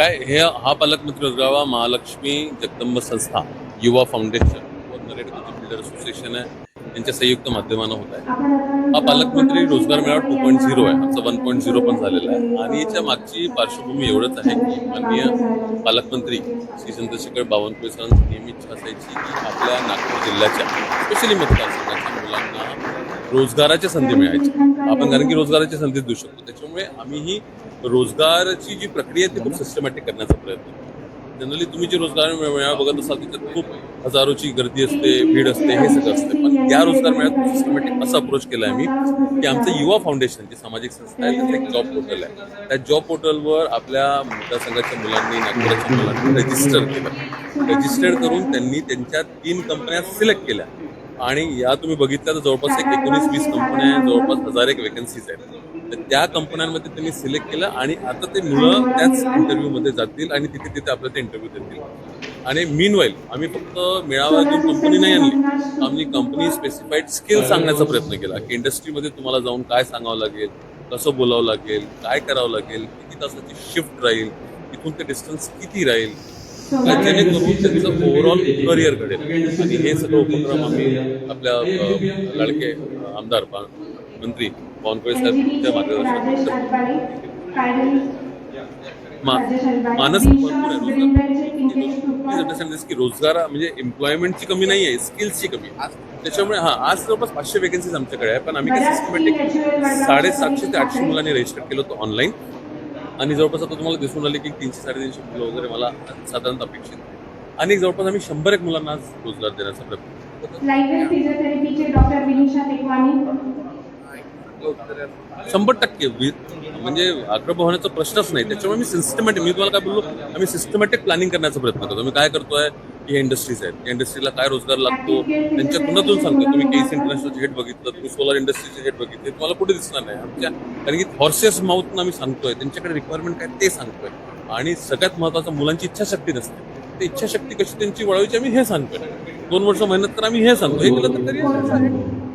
काय हे हा पालकमंत्री रोजगावा महालक्ष्मी जगदंब संस्था युवा फाउंडेशन व बिल्डर असोसिएशन आहे. यांच्या संयुक्त माध्यमानं होत आहे. हा पालकमंत्री रोजगार मेळावा टू पॉईंट झिरो आहे. आमचा वन पॉईंट झिरो पण झालेला आहे. आणि याच्या मागची पार्श्वभूमी एवढंच आहे की माननीय पालकमंत्री श्री चंद्रशेखर बावनकुळे सरांची नेहमी इच्छा असायची की आपल्या नागपूर जिल्ह्याच्या स्पेशली मतदारसंघाच्या मुलांना रोजगाराच्या संधी मिळायच्या. आपण कारण की रोजगाराच्या संधी देऊ शकतो. त्याच्यामुळे आम्ही ही रोजगाराची जी प्रक्रिया आहे ती खूप सिस्टमॅटिक करण्याचा प्रयत्न करतो. जनरली तुम्ही जे रोजगार मेळा बघत असाल त्याच्यात खूप हजारोची गर्दी असते भीड असते हे सगळं असते. पण या रोजगार मेळ्यात सिस्टमॅटिक असा अप्रोच केला आहे आम्ही की आमचं युवा फाउंडेशन जे सामाजिक संस्था आहे त्याचं एक जॉब पोर्टल आहे त्या जॉब पोर्टलवर आपल्या मतदारसंघाच्या मुलांनी नागपुराच्या मुलांनी रजिस्टर केलं. रजिस्टर करून त्यांनी त्यांच्या तीन कंपन्या सिलेक्ट केल्या. आणि या तुम्ही बघितल्या तर जवळपास एक एकोणीस वीस कंपन्या आहेत जवळपास हजार एक वेकन्सीज आहेत. तर त्या कंपन्यांमध्ये त्यांनी सिलेक्ट केलं आणि आता ते मुलं त्याच इंटरव्ह्यूमध्ये जातील आणि तिथे तिथे आपल्याला ते इंटरव्ह्यू देतील. आणि मीन वाईल आम्ही फक्त मेळावा घेऊन कंपनी नाही आणली. आम्ही कंपनी स्पेसिफाईड स्किल सांगण्याचा प्रयत्न केला की इंडस्ट्रीमध्ये तुम्हाला जाऊन काय सांगावं लागेल कसं बोलावं लागेल काय करावं लागेल किती तासाची शिफ्ट राहील तिथून ते डिस्टन्स किती राहील जेणेकरून त्यांचं ओव्हरऑल करिअर घडेल. आणि हे सगळं उपक्रम आम्ही आपल्या लाडके आमदार मंत्री पवनकुळे साहेबांच्या मार्गदर्शनात मा- मानस भरपूर आहे रोजगार की रोजगार म्हणजे एम्प्लॉयमेंटची कमी नाही आहे स्किल्सची कमी त्याच्यामुळे हा आज जवळपास पाचशे वेकन्सीज आमच्याकडे आहे पण आम्ही काय सिस्टमॅटिक साडेसातशे ते आठशे मुलांनी रजिस्टर केलं होतं ऑनलाईन आणि जवळपास आता तुम्हाला दिसून आले की तीनशे साडेतीनशे मुलं वगैरे मला साधारणतः अपेक्षित आणि जवळपास आम्ही शंभर एक मुलांना आज रोजगार देण्याचा प्रयत्न शंभर टक्के म्हणजे आग्रह होण्याचा प्रश्नच नाही. त्याच्यामुळे मी सिस्टमॅटिक मी तुम्हाला काय बोललो? आम्ही सिस्टमॅटिक प्लॅनिंग करण्याचा प्रयत्न करतो. मी काय करतोय? की हे इंडस्ट्रीज आहेत. या इंडस्ट्रीला काय रोजगार लागतो? त्यांच्या तोंडातून सांगतो तुम्ही केस इंटरनॅशनलचे हेड बघितलं तुम्ही सोलार इंडस्ट्रीचे हेड बघितले तुम्हाला कुठे दिसणार नाही. आमच्या कारण की हॉर्सेस माउथ आम्ही सांगतोय. त्यांच्याकडे रिक्वायरमेंट काय ते सांगतोय. आणि सगळ्यात महत्वाचं मुलांची इच्छाशक्ती नसते. ते इच्छाशक्ती कशी त्यांची वळवायची आम्ही हे सांगतोय. दोन वर्ष मेहनत तर आम्ही हे सांगतो हे केलं तर तरी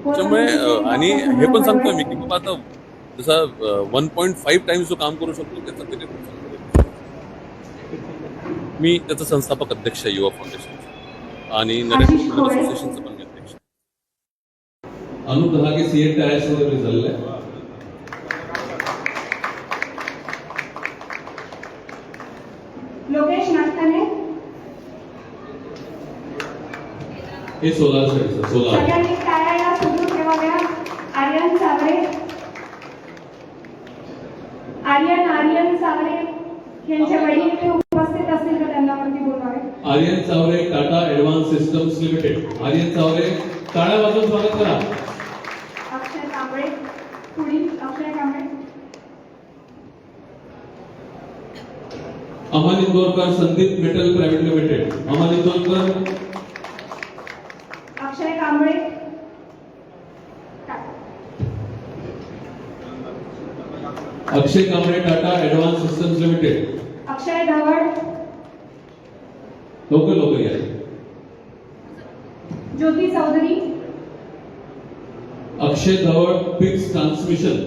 त्याच्यामुळे आणि हे पण सांगतोय मी की बाबा आता जसा वन पॉईंट फाईव्ह टाइम्स जो काम करू शकतो त्याचा तरी. मी त्याचा संस्थापक अध्यक्ष आहे युवा फाउंडेशन आणि नरेंद्र मोदी असोसिएशनचा पण मी अध्यक्ष आहे. अनूप दहा K C eight tyres result आहे. लोकेश नागताने? हे सोलार. सोलार सगळ्यांनी टाळ्या सुरू ठेवाव्या आर्यन सावरे आर्यन आर्यन सावरे यांचे वडील इथे उपस्थित असतील तर त्यांना वरती बोलावे? Aryan Chaware Tata advance systems limited. Aryan Chaware टाळ्या वाजवून स्वागत करा. अक्षय कांबळे पुढील Akshay Kamble. Aman Indorkar Sandeep metal private limited. Aman Indorkar. Akshay Kamble Akshay Kamble Tata advance systems limited. Akshay Dhawad लवकर लवकर या. Jyoti Chaudhari. Akshay Dhawad fix transmission.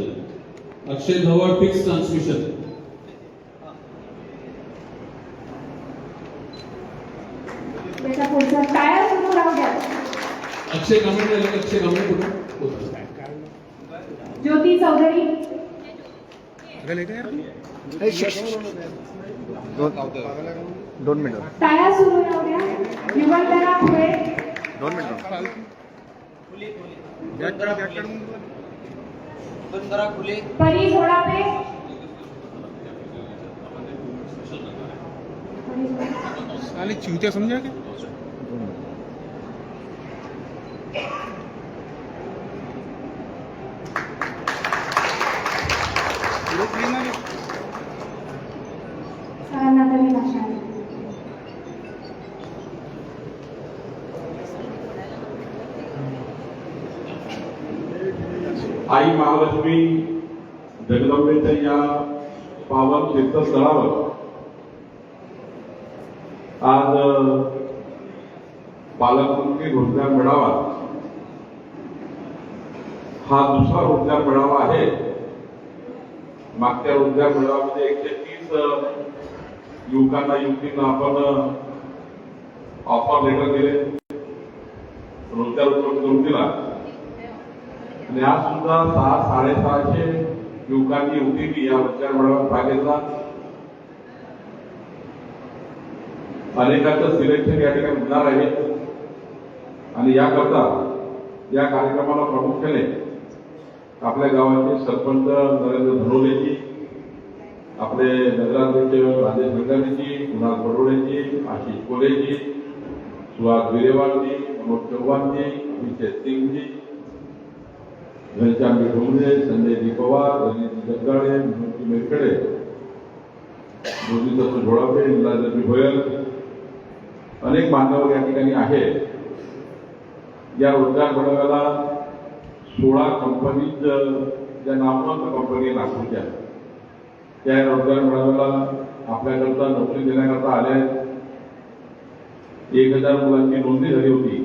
Akshay Dhawad fix transmission. त्याच्या पुढचा. टाळ्या सुरू राहू द्या. अक्षय कांबळे अक्षय कांबळे कुठं? ज्योती चौधरी. दोन दोन मिनिटं। टाळ्या सुरू राहू द्या. युवंतरा फुले दोन मिनिटं. परी घोडापे साले चूतिया समझा के महालक्ष्मी जगदंबेच्या या पावन तीर्थस्थळावर आज पालकमंत्री रोजगार मेळावा हा दुसरा रोजगार मेळावा आहे. मागच्या रोजगार मेळाव्यामध्ये एकशे तीस युवकांना युवतींना आपण ऑफर लेटर दिले. रोजगार उपलब्ध करून दिला आणि आज सुद्धा सहा साडेसहाशे युवकांनी युवतींनी या रोजगार मेळाव्यात भाग घेतला. अनेकांचं सिलेक्शन या ठिकाणी होणार आहे. आणि याकरता या कार्यक्रमाला प्रामुख्याने आपल्या गावाचे सरपंच नरेंद्र धनोलेजी आपले नगराध्यक्ष राजेश गंगारेजी कुणाल बडोडेजी आशिष कोलेजी सुहास विरेवालजी मनोज चव्हाणजी अभिषेक सिंगजी घनश्याम डोंगरे संजयजी पवार रणजित जगदाळे मनोजी मेरकडे. ज्योतिदत्त झोळापे इंद्राजी भोयल अनेक बांधव या ठिकाणी आहे या रोजगार मेळाव्याला सोळा कंपनी ज्या नामवंत कंपनी नागपूरच्या त्या रोजगार मेळाव्याला आपल्याकरता नोकरी देण्याकरता आल्या आहेत. एक हजार मुलांची नोंदणी झाली होती.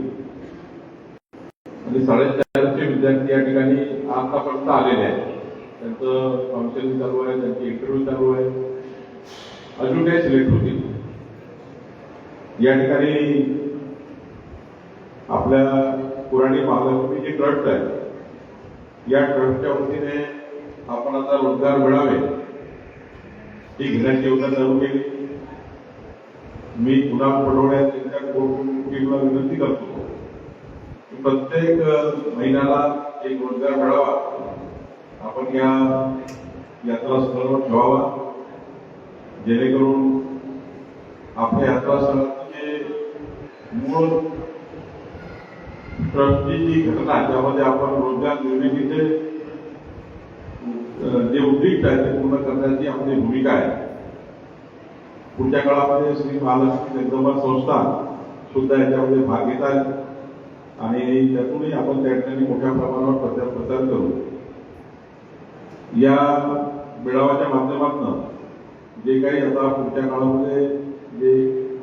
आणि साडे विद्यार्थी या ठिकाणी आतापर्यंत आलेले आहेत त्यांचं काउन्सिलिंग चालू आहे त्यांची इंटरव्ह्यू चालू आहे अजून काही सिलेक्ट होतील या ठिकाणी आपल्या पुराणी महालक्ष्मी जी ट्रस्ट आहे या ट्रस्टच्या वतीने आपण आता रोजगार मिळावे ही घेण्याची योजना चालू केली मी पुन्हा पडवण्यात त्यांच्या टीमला विनंती करतो प्रत्येक महिन्याला एक रोजगार मिळावा. आपण या यात्रास्थळावर ठेवावा. जेणेकरून आपल्या यात्रास्थळाचे मूळ ट्रस्टची जी घटना ज्यामध्ये आपण रोजगार निर्मितीचे जे उद्दिष्ट आहे ते पूर्ण करण्याची आपली भूमिका आहे. पुढच्या काळामध्ये श्री महालक्ष्मी जगदंबा संस्था सुद्धा याच्यामध्ये भाग घेत आहे आणि त्यातूनही आपण त्या ठिकाणी मोठ्या प्रमाणावर प्रचार प्रसार करू. या मेळाव्याच्या माध्यमातून जे काही आता पुढच्या काळामध्ये जे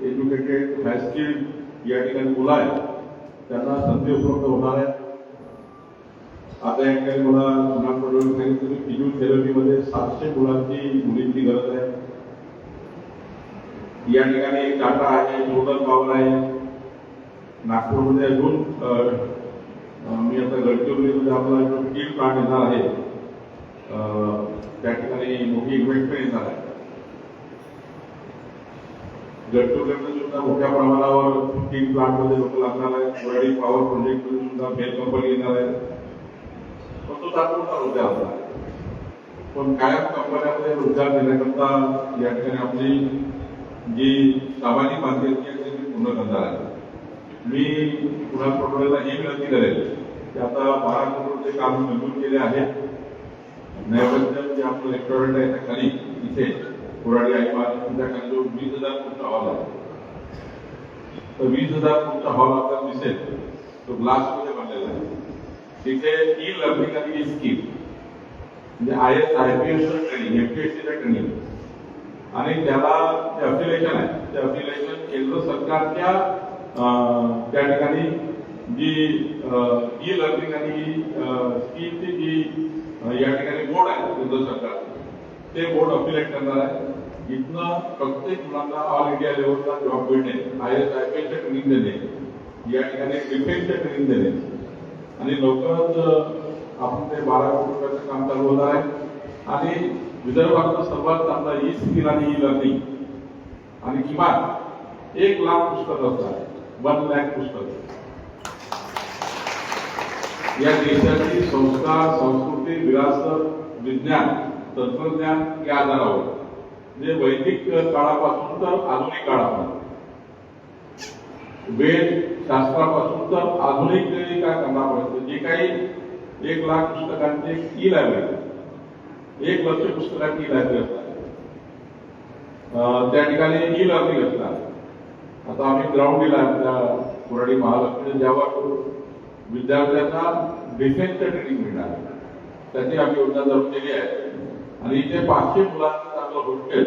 एज्युकेटेड हायस्किल्ड या ठिकाणी मुलं आहेत त्यांना संधी उपलब्ध होणार आहे. आता या ठिकाणी मला मुलांकडून सांगितलं की फिजिओथेरपीमध्ये सातशे मुलांची मुलींची गरज आहे. या ठिकाणी टाटा आहे नोडल पॉवर आहे. नागपूरमध्ये अजून मी आता गडचिरोलीमध्ये आपला जो स्टील प्लांट येणार आहे त्या ठिकाणी मोठी इन्व्हेस्टमेंट येणार आहे. गडचिरोलीमध्ये सुद्धा मोठ्या प्रमाणावर स्टील प्लांटमध्ये लोक लागणार आहेत. वरडी पॉवर प्रोजेक्टमध्ये सुद्धा मेल कंपनी येणार आहे पण तो तात्पुरता रोजगार आपला पण कायम कंपन्यामध्ये रोजगार देण्याकरता या ठिकाणी आपली जी सामाजिक बांधिलकी आहे ती पूर्ण करणार आहे मी पुन्हा पटोलेला ही विनंती करेल की आता बारा करोडचे काम मंजूर केले आहे नैवेद्य जे आपलं रेस्टॉरंट आहे त्या खाली इथे कोराडी आई महाराष्ट्राच्या खाली जो वीस हजार फुटचा हॉल आहे. तर वीस हजार फुटचा हॉल आपल्याला दिसेल तो ग्लासमध्ये बनलेला आहे. तिथे ई लर्निंग आणि ई स्कीम म्हणजे I S I P S training एमपीएससीचं training आणि त्याला जे अफिलेशन आहे ते अफिलेशन केंद्र सरकारच्या त्या ठिकाणी जी ई लर्निंग आणि स्कीमची जी या ठिकाणी बोर्ड आहे केंद्र सरकार ते बोर्ड अपिलेट करणार आहे. इथनं प्रत्येक मुलांना ऑल इंडिया लेवलला जॉब मिळणे आय एस आय पी एसचं ट्रेनिंग देणे या ठिकाणी डिफेन्सचं ट्रेनिंग देणे. आणि लवकरच आपण ते बारा कोटी रुपयाचं काम चालू होणार आहे. आणि विदर्भातला सर्वात चांगला ई स्किल आणि ई लर्निंग. आणि किमान एक लाख पुस्तक असतात. वन लॅक पुस्तक. या देशाची संस्कार संस्कृती विरासत विज्ञान तंत्रज्ञान या आधारावर. म्हणजे वैदिक काळापासून तर आधुनिक काळापर्यंत. वेद शास्त्रापासून तर आधुनिक काय करण्यापर्यंत जे काही एक लाख पुस्तकांची ई लायब्ररी एक लक्ष पुस्तकांची ई लायब्ररी त्या ठिकाणी ई लर्निंग असतात. आता आम्ही ग्राउंड दिला आपल्या कोराडी महालक्ष्मी ज्यावर विद्यार्थ्यांना डिफेन्सचं ट्रेनिंग मिळणार. त्याची आम्ही योजना चालू केली आहे. आणि इथे पाचशे मुलांचं चांगलं हॉस्टेल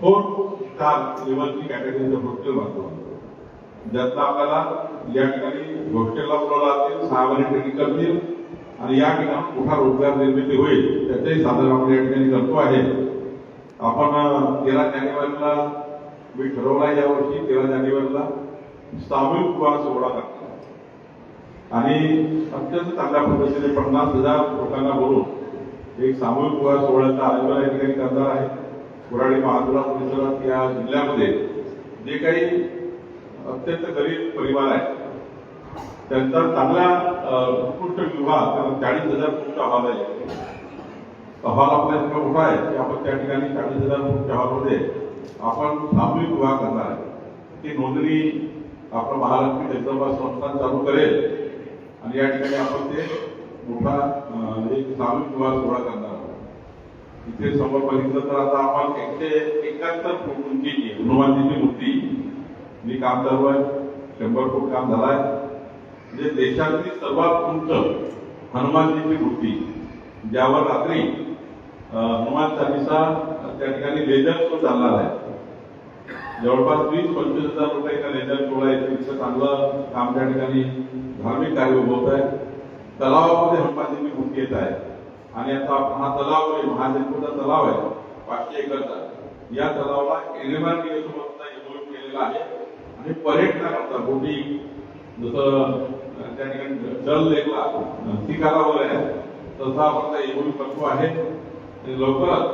फोर स्टार लेवलची कॅटेगरीचं हॉस्टेल बांधतो ज्यातला आपल्याला या ठिकाणी हॉस्टेलला बोलावलं जातील सहा महिने ट्रेनिंग करतील. आणि या ठिकाणी मोठा रोजगार निर्मिती होईल. त्याचंही साधन आपण या ठिकाणी करतो आहे. आपण अं, तेरा जानेवारीला मी ठरवला यावर्षी तेरा जानेवारीला सामूहिक कुवा सोहळा करतो आणि अत्यंत चांगल्या पद्धतीने पन्नास हजार लोकांना बोलून एक सामूहिक कुवा सोहळ्याचा आयोजन या ठिकाणी करणार आहे. कुराडी महादुरा परिसरात या जिल्ह्यामध्ये जे काही अत्यंत गरीब परिवार आहे त्यांचा चांगला उत्कृष्ट विवाह कारण चाळीस हजार फूटचा अहवाल आहे. अहवाल आपल्या इतका मोठा आहे की आपण त्या ठिकाणी चाळीस हजार फूटच्या हॉलमध्ये आपण सामूहिक विवाह करणार आहे. ती नोंदणी आपलं महालक्ष्मी जगदंबा संस्थान चालू करेल. आणि या ठिकाणी आपण ते मोठा एक सामूहिक विवाह सोहळा करणार आहोत. इथे समोर बघितलं तर आता आपण एकशे एकाहत्तर फूट उंचीची हनुमानजीची मूर्ती. मी काम चालू आहे. शंभर फूट काम झालाय. म्हणजे देशातली सर्वात उंच हनुमानजीची मूर्ती ज्यावर रात्री हनुमान चालीसा त्या ठिकाणी लेझर शो चालणार आहे. जवळपास वीस पंचवीस हजार रुपये एका लेझर शोला येते इतकं चांगलं काम त्या ठिकाणी धार्मिक कार्य उभवत आहे तलावामध्ये हनुमानजींनी मूर्ती येत आहे. आणि आता हा तलाव आहे महाजनपूरचा तलाव आहे पाचशे एकरचा. या तलावाला एनएमआर सोबतचा केलेला आहे. आणि पर्यटनाकरता बोटिंग जसं त्या ठिकाणी जल लेखला शिकारा आहे. तसा आपण एवढी एमओयू आहे. आणि लवकरच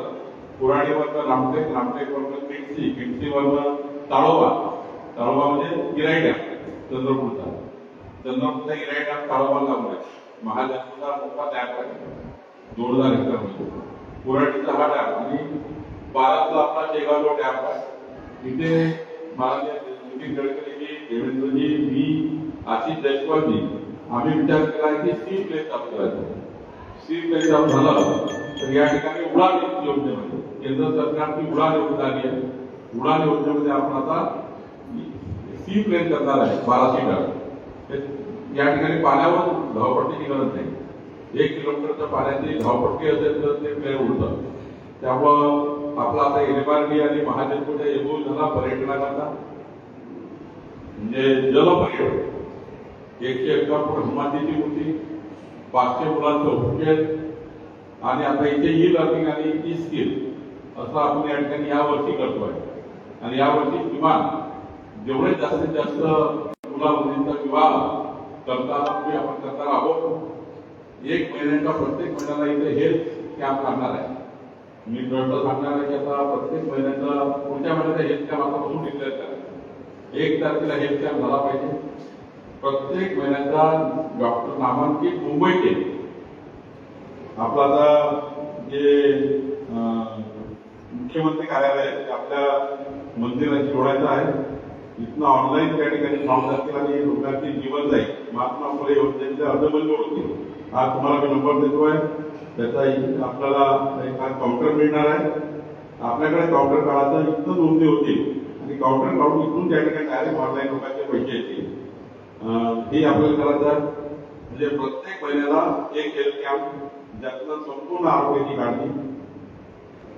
कुराडीवरनं रामटेक रामटेकवरनं किडसी किडसीवरनं ताळोबा. ताळोबा म्हणजे गिराई डॅम चंद्रपूरचा. चंद्रपूरचा गिराई डॅम ताळोबा लागून आहे. महाजनपूरचा मोठा डॅम आहे जोरदार हजार हेक्टरमध्ये कुराडीचा हा डॅम आणि बाराचा आपला शेगावचा डॅम आहे. इथे महाराज नितीन गडकरीजी देवेंद्रजी मी आशिष जयस्वालजी आम्ही विचार केला की सी प्लेस चालू करायचं. सी प्लेस चालू झालं. तर या ठिकाणी उडान योजनेमध्ये केंद्र सरकारची उडान योजना आली आहे. उडान योजनेमध्ये आपण आता सी प्लेन करणार आहे बारा सीटर. या ठिकाणी पाण्यावर धावपट्टीची गरज नाही. एक किलोमीटरच्या पाण्याची धावपट्टी असेल तर ते प्लेन उडतं. त्यामुळं आपला आता एनएमआरडी आणि महाजनपूरच्या एबू झाला पर्यटनाकरता म्हणजे जलपर्यटन. एकशे एकावन्न हनुमानजीची मूर्ती पाचशे मुलांचं हॉस्टेल आणि आता इथे ई लर्निंग आणि ई स्किल असं आपण या ठिकाणी यावर्षी करतोय. आणि यावर्षी किमान जेवढे जास्तीत जास्त मुला मुलींचा विवाह करता आपण करणार आहोत एक महिन्याचा प्रत्येक महिन्याला इथे हेल्थ कॅम्प लागणार आहे. मी ट्रस्ट सांगणार आहे की आता प्रत्येक महिन्याचा पुढच्या महिन्याचा हेल्थ कॅम्प आतापासून डिक्लेअर करा एक तारखेला हेल्थ कॅम्प झाला पाहिजे. प्रत्येक महिन्याचा डॉक्टर नामांकित मुंबईचे आपलं आता जे मुख्यमंत्री कार्यालय आहे ते आपल्या मंदिरात जोडायचं आहे. इथनं ऑनलाईन त्या ठिकाणी फॉर्म जातील आणि लोकांची जीवन जाईल. महात्मा फुले योजनेचे अर्ज बंद होतील. हा तुम्हाला मी नंबर देतोय त्याचा आपल्याला एक हा काउंटर मिळणार आहे. आपल्याकडे काउंटर काढायचं इथं नोंदणी होती आणि काउंटर काढून इथून त्या ठिकाणी डायरेक्ट ऑनलाईन लोकांचे पैसे येतील. हे आपल्याला करायचं म्हणजे प्रत्येक महिन्याला एक हेल्थ कॅम्प ज्यातनं संपूर्ण आरोग्याची काढली.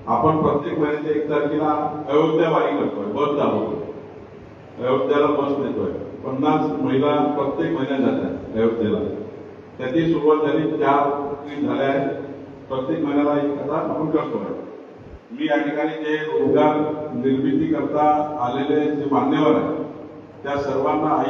आपण प्रत्येक महिन्याच्या एक तारखेला अयोध्या वारी करतोय बस चालवतोय अयोध्याला बस देतोय पन्नास महिला प्रत्येक महिन्यात जातात अयोध्येला. त्याची सुरुवात झाली चार ट्रीप झाल्या आहेत. प्रत्येक महिन्याला एक कथा आपण करतोय. मी या ठिकाणी जे रोजगार निर्मिती करता आलेले जे मान्यवर आहेत त्या सर्वांना